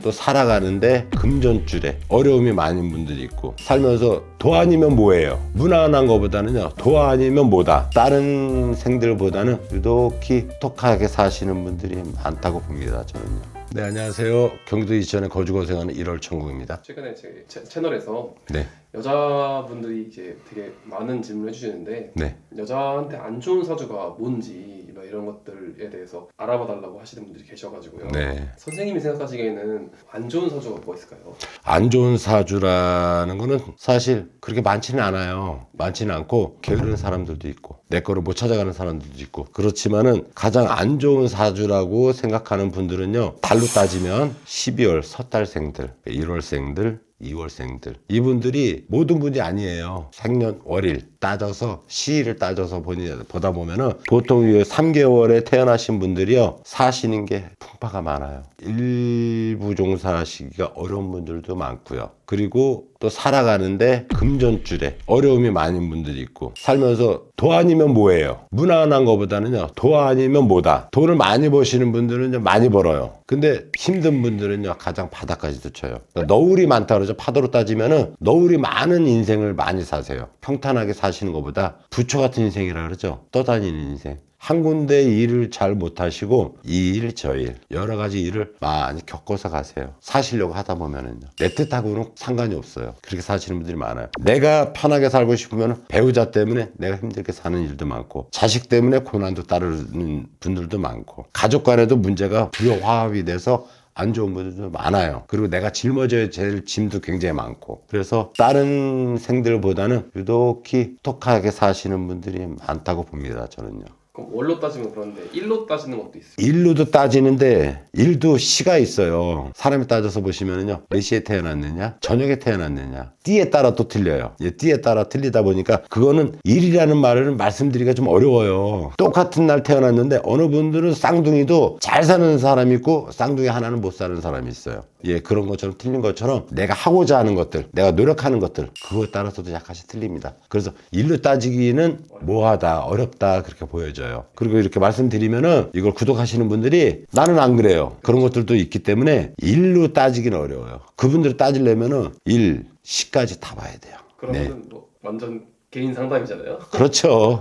또 살아가는데 금전줄에 어려움이 많은 분들이 있고 살면서 도 아니면 뭐예요? 무난한 것보다는요 도 아니면 뭐다 다른 생들보다는 유독히 똑똑하게 사시는 분들이 많다고 봅니다 저는요 네 안녕하세요 경기도 이천에 거주 고생하는 1월 천국입니다 최근에 제 채- 채널에서 네 여자분들이 이제 되게 많은 질문을 해주시는데 네. 여자한테 안 좋은 사주가 뭔지 막 이런 것들에 대해서 알아봐 달라고 하시는 분들이 계셔가지고요. 네. 선생님이 생각하시기에는 안 좋은 사주가 뭐가 있을까요? 안 좋은 사주라는 거는 사실 그렇게 많지는 않아요. 많지는 않고 게으른 사람들도 있고 내 거를 못 찾아가는 사람들도 있고 그렇지만은 가장 안 좋은 사주라고 생각하는 분들은요 달로 따지면 12월 섣달생들 1월생들 2월생들. 이분들이 모든 분이 아니에요. 생년 월일 따져서 시일을 따져서 보니, 보다 보면은 보통 이 3개월에 태어나신 분들이요. 사시는 게 풍파가 많아요. 일부 종사하시기가 어려운 분들도 많고요. 그리고 또 살아가는데 금전줄에 어려움이 많은 분들이 있고 살면서 도 아니면 뭐예요? 무난한 것보다는요 도 아니면 뭐다. 돈을 많이 버시는 분들은 많이 벌어요. 근데 힘든 분들은요 가장 바닥까지 도 쳐요. 그러니까 너울이 많다 그러죠 파도로 따지면은 너울이 많은 인생을 많이 사세요. 평탄하게 사시는 것보다 부처 같은 인생이라 그러죠. 떠다니는 인생. 한 군데 일을 잘 못하시고 이 일 저 일 여러 가지 일을 많이 겪어서 가세요. 사시려고 하다 보면은요. 내 뜻하고는 상관이 없어요. 그렇게 사시는 분들이 많아요. 내가 편하게 살고 싶으면 배우자 때문에 내가 힘들게 사는 일도 많고 자식 때문에 고난도 따르는 분들도 많고 가족 간에도 문제가 불화합이 돼서 안 좋은 분들도 많아요. 그리고 내가 짊어져야 될 짐도 굉장히 많고. 그래서 다른 생들보다는 유독히 똑똑하게 사시는 분들이 많다고 봅니다. 저는요. 그럼 월로 따지면 그런데 일로 따지는 것도 있어요. 일로도 따지는데 일도 시가 있어요. 사람이 따져서 보시면은요. 몇 시에 태어났느냐? 저녁에 태어났느냐? 띠에 따라 또 틀려요. 예, 띠에 따라 틀리다 보니까 그거는 일이라는 말을 말씀드리기가 좀 어려워요. 똑같은 날 태어났는데 어느 분들은 쌍둥이도 잘 사는 사람이 있고 쌍둥이 하나는 못 사는 사람이 있어요. 예, 그런 것처럼 틀린 것처럼 내가 하고자 하는 것들, 내가 노력하는 것들 그거에 따라서도 약간씩 틀립니다. 그래서 일로 따지기는 뭐하다, 어렵다 그렇게 보여져요. 그리고 이렇게 말씀드리면은 이걸 구독하시는 분들이 나는 안 그래요. 그런 것들도 있기 때문에 일로 따지기는 어려워요. 그분들 따지려면은 일, 시까지 다 봐야 돼요. 그러면은 뭐 완전 개인 상담이잖아요. 그렇죠.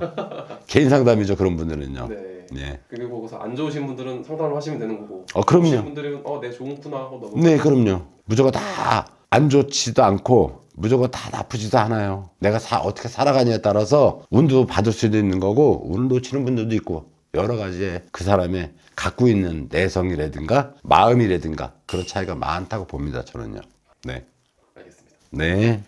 개인 상담이죠. 그런 분들은요. 네. 네. 그리고 거기서 안 좋으신 분들은 상담을 하시면 되는 거고. 어, 그럼요. 좋으신 분들은 어내 좋구나 하고 넘어. 네, 그럼요. 무조건 다 안 좋지도 않고 무조건 다 나쁘지도 않아요. 내가 사, 어떻게 살아가냐에 따라서 운도 받을 수도 있는 거고 운을 놓치는 분들도 있고 여러 가지의 그 사람의 갖고 있는 내성이라든가 마음이라든가 그런 차이가 많다고 봅니다. 저는요. 네. 알겠습니다. 네.